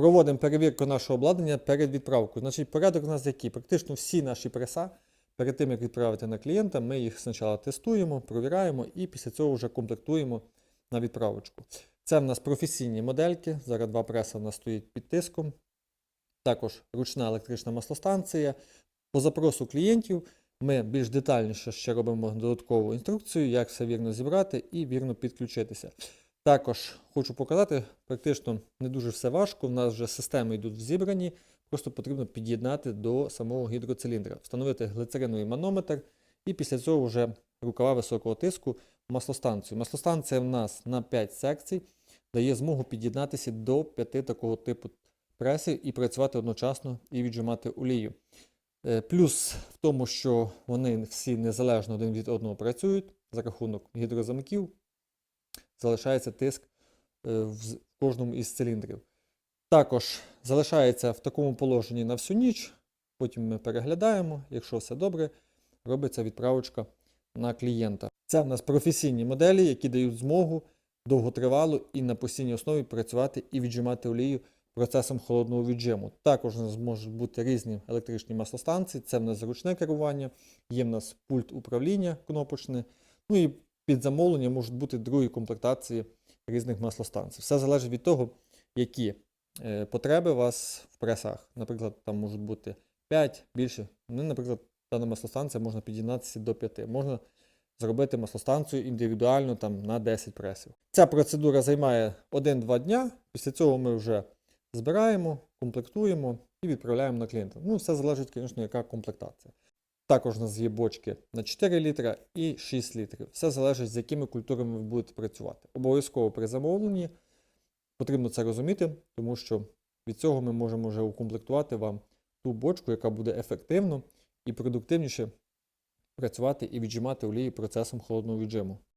Проводимо перевірку нашого обладнання перед відправкою. Значить, порядок у нас який? Практично всі наші преса, перед тим як відправити на клієнта, ми їх спочатку тестуємо, провіряємо і після цього вже комплектуємо на відправочку. Це в нас професійні модельки. Зараз два преса в нас стоїть під тиском. Також ручна електрична маслостанція. По запросу клієнтів ми більш детальніше ще робимо додаткову інструкцію, як все вірно зібрати і вірно підключитися. Також хочу показати, практично не дуже все важко. У нас вже системи йдуть зібрані, просто потрібно під'єднати до самого гідроциліндра, встановити глицериновий манометр і після цього вже рукава високого тиску в маслостанцію. Маслостанція в нас на 5 секцій дає змогу під'єднатися до 5 такого типу пресів і працювати одночасно і віджимати олію. Е, Плюс в тому, що вони всі незалежно один від одного працюють за рахунок гідрозамків, залишається тиск е, в кожному із циліндрів. Також залишається в такому положенні на всю ніч. Потім ми переглядаємо, якщо все добре, робиться відправочка на клієнта. Це в нас професійні моделі, які дають змогу довготривало і на постійній основі працювати і віджимати олію процесом холодного віджиму. Також у нас можуть бути різні електричні маслостанції, це в нас зручне керування, є в нас пульт управління кнопочне, ну і під замовлення можуть бути другі комплектації різних маслостанцій. Все залежить від того, які е, потреби у вас в пресах. Наприклад, там можуть бути 5 більше. Ну, наприклад, дана маслостанція можна під'єднатися до 5. Можна зробити маслостанцію індивідуально там, на 10 пресів. Ця процедура займає 1-2 дня. Після цього ми вже збираємо, комплектуємо і відправляємо на клієнта. Ну, все залежить, звісно, яка комплектація. Також у нас є бочки на 4 літра і 6 літрів. Все залежить, з якими культурами ви будете працювати. Обов'язково при замовленні потрібно це розуміти, тому що від цього ми можемо вже укомплектувати вам ту бочку, яка буде ефективно і продуктивніше працювати і віджимати олії процесом холодного віджиму.